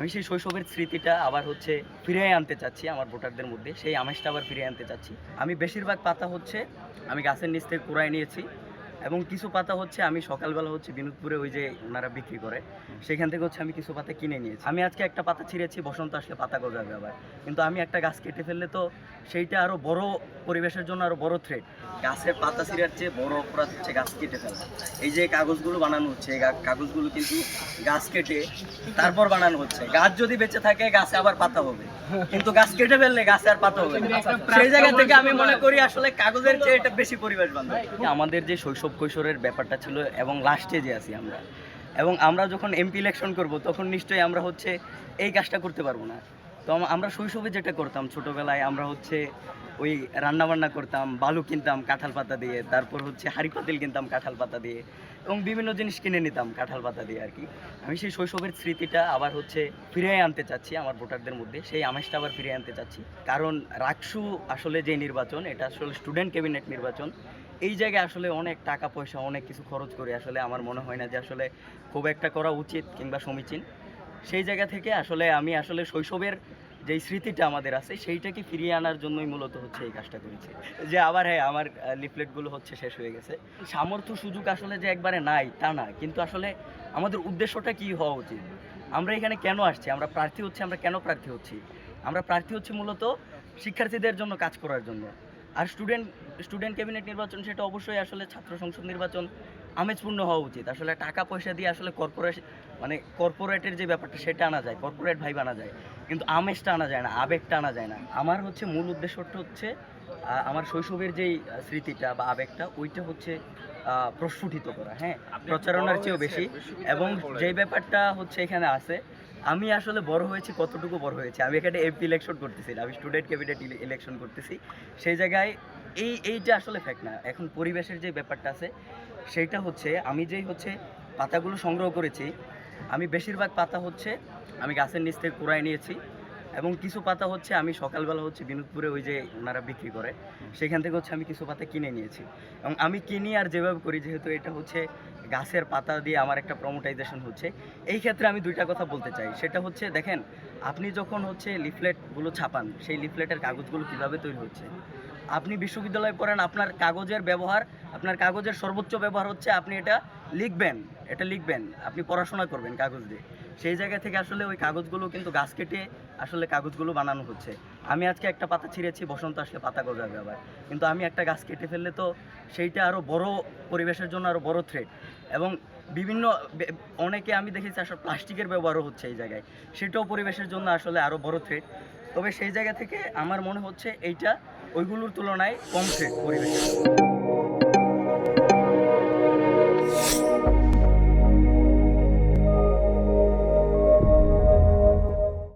আমি সেই শৈশবের স্মৃতিটা আবার হচ্ছে ফিরিয়ে আনতে চাচ্ছি আমার ভোটারদের মধ্যে। সেই আমেজটা আবার ফিরিয়ে আনতে চাচ্ছি। আমি বেশিরভাগ পাতা হচ্ছে আমি গাছের নিচ থেকে কুড়ায় নিয়েছি এবং কিছু পাতা হচ্ছে আমি সকালবেলা হচ্ছে বিনোদপুরে ওই যে ওনারা বিক্রি করে, সেখান থেকে হচ্ছে আমি কিছু পাতা কিনে নিয়েছি। আমি আজকে একটা পাতা ছিঁড়েছি, বসন্ত আসলে পাতা গজাবে আবার। কিন্তু আমি একটা গাছ কেটে ফেললে তো সেইটা আরও বড় পরিবেশের জন্য আরও বড় থ্রেট গাছের পাতা ছিঁড়ার চেয়ে বড় অপরাধ হচ্ছে গাছ কেটে ফেলা। এই যে কাগজগুলো বানানো হচ্ছে কাগজগুলো কিন্তু গাছ কেটে তারপর বানানো হচ্ছে। গাছ যদি বেঁচে থাকে, গাছে আবার পাতা হবে। কিন্তু গাছ কেটে ফেললে গাছে আর পাতা হবে সেই জায়গা থেকে আমি মনে করি আসলে কাগজের চেয়ে এটা বেশি পরিবেশ বান্ধব আমাদের যে শৈশব কৈশোরের ব্যাপারটা ছিল এবং লাস্টে যে আছি আমরা। এবং আমরা যখন এমপি ইলেকশন করব, তখন নিশ্চয়ই আমরা হচ্ছে এই কাজটা করতে পারব না। তো আমরা শৈশবে যেটা করতাম, ছোটবেলায় আমরা হচ্ছে ওই রান্না বান্না করতাম, বালু কিনতাম কাঁঠাল পাতা দিয়ে, তারপর হচ্ছে হাড়ি পাতিল কিনতাম কাঁঠাল পাতা দিয়ে এবং বিভিন্ন জিনিস কিনে নিতাম কাঁঠাল পাতা দিয়ে আর কি। আমি সেই শৈশবের স্মৃতিটা আবার হচ্ছে ফিরিয়ে আনতে চাচ্ছি আমার ভোটারদের মধ্যে, সেই আমেজটা আবার ফিরিয়ে আনতে চাচ্ছি। কারণ রাকসু আসলে যে নির্বাচন, এটা আসলে স্টুডেন্ট ক্যাবিনেট নির্বাচন, এই জায়গায় আসলে অনেক টাকা পয়সা, অনেক কিছু খরচ করে আসলে আমার মনে হয় না যে আসলে খুব একটা করা উচিত কিংবা সমীচীন। সেই জায়গা থেকে আসলে আমি আসলে শৈশবের যেই স্মৃতিটা আমাদের আছে, সেইটাকে ফিরিয়ে আনার জন্যই মূলত হচ্ছে এই কাজটা করেছি। যে আবার হ্যাঁ আমার লিফলেটগুলো হচ্ছে শেষ হয়ে গেছে। সামর্থ্য সুযোগ আসলে যে একবারে নাই, তা না। কিন্তু আসলে আমাদের উদ্দেশ্যটা কি হওয়া উচিত? আমরা এখানে কেন আসছি? আমরা প্রার্থী হচ্ছি, আমরা কেন প্রার্থী হচ্ছি? আমরা প্রার্থী হচ্ছি মূলত শিক্ষার্থীদের জন্য কাজ করার জন্য। আর স্টুডেন্ট স্টুডেন্ট ক্যাবিনেট নির্বাচন সেটা অবশ্যই আসলে ছাত্র সংসদ নির্বাচন আমেজপূর্ণ হওয়া উচিত। আসলে টাকা পয়সা দিয়ে আসলে কর্পোরেট মানে কর্পোরেটের যে ব্যাপারটা সেটা আনা যায় কর্পোরেট ভাইব আনা যায়। কিন্তু আমেজটা আনা যায় না আবেগটা আনা যায় না। আমার হচ্ছে মূল উদ্দেশ্যটা হচ্ছে আমার শৈশবের যেই স্মৃতিটা বা আবেগটা ওইটা হচ্ছে প্রস্ফুটিত করা হ্যাঁ? প্রচারণার চেয়েও বেশি। এবং যে ব্যাপারটা হচ্ছে এখানে আছে আমি আসলে বড় হয়েছি, কতটুকু বড় হয়েছি? আমি এখানে এমপি ইলেকশন করতেছি আমি স্টুডেন্ট ক্যাবিনেট ইলেকশন করতেছি। সেই জায়গায় এই, এইটা আসলে ফ্যাক্ট না। এখন পরিবেশের যে ব্যাপারটা আছে সেইটা হচ্ছে আমি যেই হচ্ছে পাতাগুলো সংগ্রহ করেছি, আমি বেশিরভাগ পাতা হচ্ছে আমি গাছের নিচ থেকে কুড়ায় নিয়েছি। এবং কিছু পাতা হচ্ছে আমি সকালবেলা হচ্ছে বিনোদপুরে ওই যে ওনারা বিক্রি করে, সেখান থেকে হচ্ছে আমি কিছু পাতা কিনে নিয়েছি। এবং আমি কিনি আর যেভাবে করি, যেহেতু এটা হচ্ছে গাছের পাতা দিয়ে আমার একটা প্রমোটাইজেশন হচ্ছে, এই ক্ষেত্রে আমি দুইটা কথা বলতে চাই। সেটা হচ্ছে, দেখেন, আপনি যখন হচ্ছে লিফলেটগুলো ছাপান, সেই লিফলেটের কাগজগুলো কীভাবে তৈরি হচ্ছে? আপনি বিশ্ববিদ্যালয়ে পড়েন, আপনার কাগজের ব্যবহার, আপনার কাগজের সর্বোচ্চ ব্যবহার হচ্ছে আপনি এটা লিখবেন এটা লিখবেন, আপনি পড়াশোনা করবেন কাগজ দিয়ে। সেই জায়গা থেকে আসলে ওই কাগজগুলো কিন্তু গাছ কেটে আসলে কাগজগুলো বানানো হচ্ছে। আমি আজকে একটা পাতা ছিঁড়েছি, বসন্ত আসলে পাতা গজাবে আবার। কিন্তু আমি একটা গাছ কেটে ফেললে তো সেইটা আরও বড় পরিবেশের জন্য আরও বড় থ্রেট এবং বিভিন্ন অনেকে আমি দেখেছি আসলে প্লাস্টিকের ব্যবহারও হচ্ছে এই জায়গায়। সেটাও পরিবেশের জন্য আসলে আরও বড় থ্রেট তবে সেই জায়গা থেকে আমার মনে হচ্ছে এইটা ওইগুলোর তুলনায় কম থ্রেট পরিবেশের।